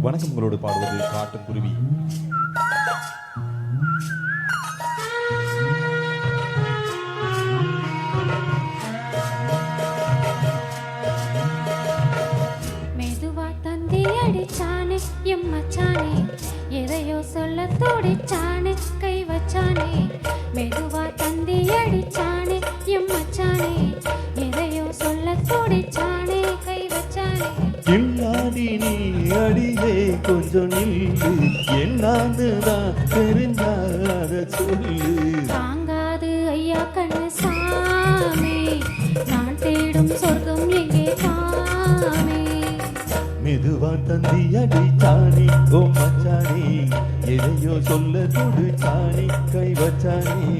வணக்கம் உங்களோடு பாடுவது காட்டுக்குருவி மெதுவா தந்தி அடிச்சானே எம் மச்சானே. எதையோ சொல்ல துடிச்சானே கை வச்சானே. மெதுவா தந்தி அடிச்சானே எம் மச்சானே. எதையோ சொல்ல இல்லாடி நீ அடியே கொஞ்சம் நில்லு. என்னான்னு தான் தெரிஞ்சாத சொல்லு. தாங்காது ஐயா கண்ணு சாமி. நான் தேடும் சொர்க்கம் எங்கே காமே? மெதுவா தந்தி அடிச்சானே ஓ மச்சானே. எதையோ சொல்ல துடிச்சானே கை வச்சானே.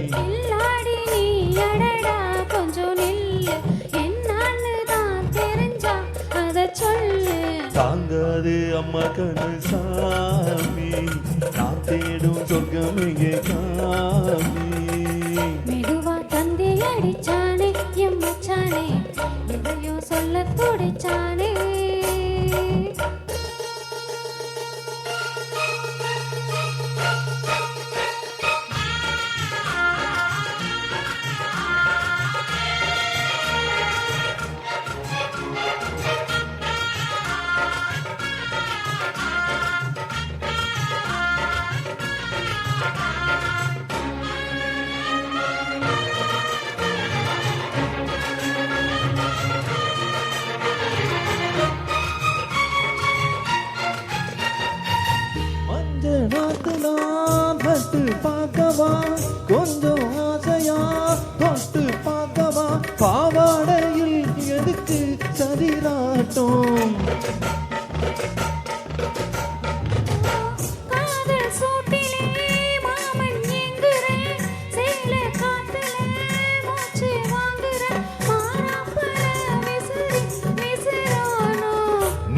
தாங்காது அம்மா கண்ணு சாமி. நான்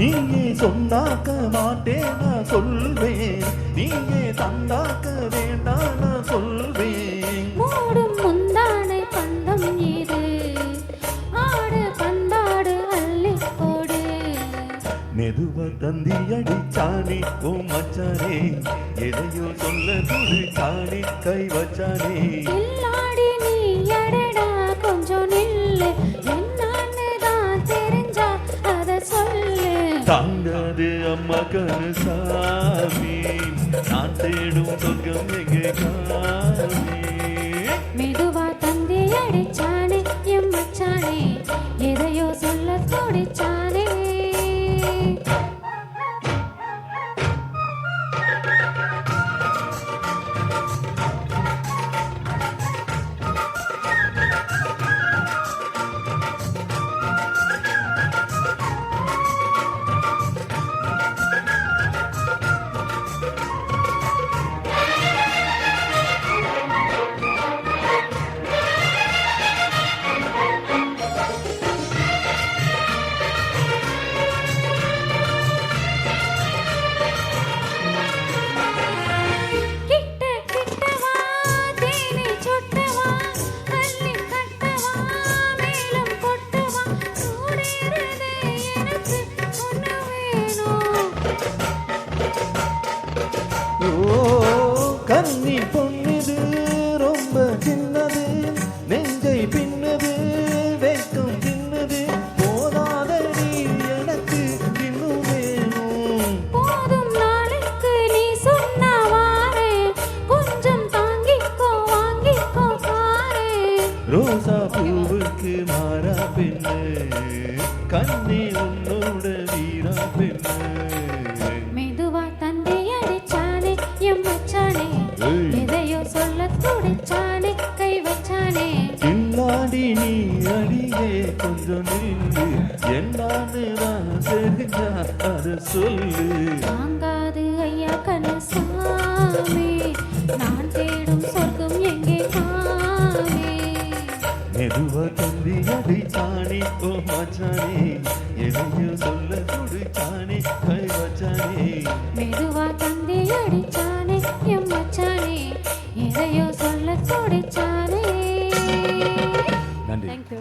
நீயே சொன்னாக்க மாட்டேன் நான் சொல்வேன். நீயே தந்தாக்க வேண்டாம் நான் சொல்வேன். மூடும் முந்தானை பந்தம் இது ஆடு பந்தாடு அள்ளி போடு. மெதுவா தந்தி அடிச்சானே ஓ மச்சானே. எதையோ சொல்ல துடிச்சானே கை வச்சானே. தாங்காது அம்மா கனு சாமி நான் தேடும் சொர்க்கம் எங்கே காமி மெதுவா தந்தி அடிச்சானே எம் பெண்ணு கண்ணி உன்னோட வீரா பெண்ணு. மெதுவா தந்தி அடிச்சானே எம் மச்சானே. எதையோ சொல்ல துடிச்சானே கை வச்சானே. இல்லாடி நீ அடியே கொஞ்சம் நில்லு. என்னான்னு நான் தெரிஞ்சா அதை சொல்லு. தாங்காது ஐயா கண்ணு சாமி. மெதுவா தள்ளி அதை சாணி ஓ மச்சானே எதையோ சொல்ல கொடு சாணி கை வச்சானே மெதுவா தந்தி அடிச்சானே எம் மச்சானே எதையோ சொல்ல கொடு சாணி நன்றி. தேங்க்யூ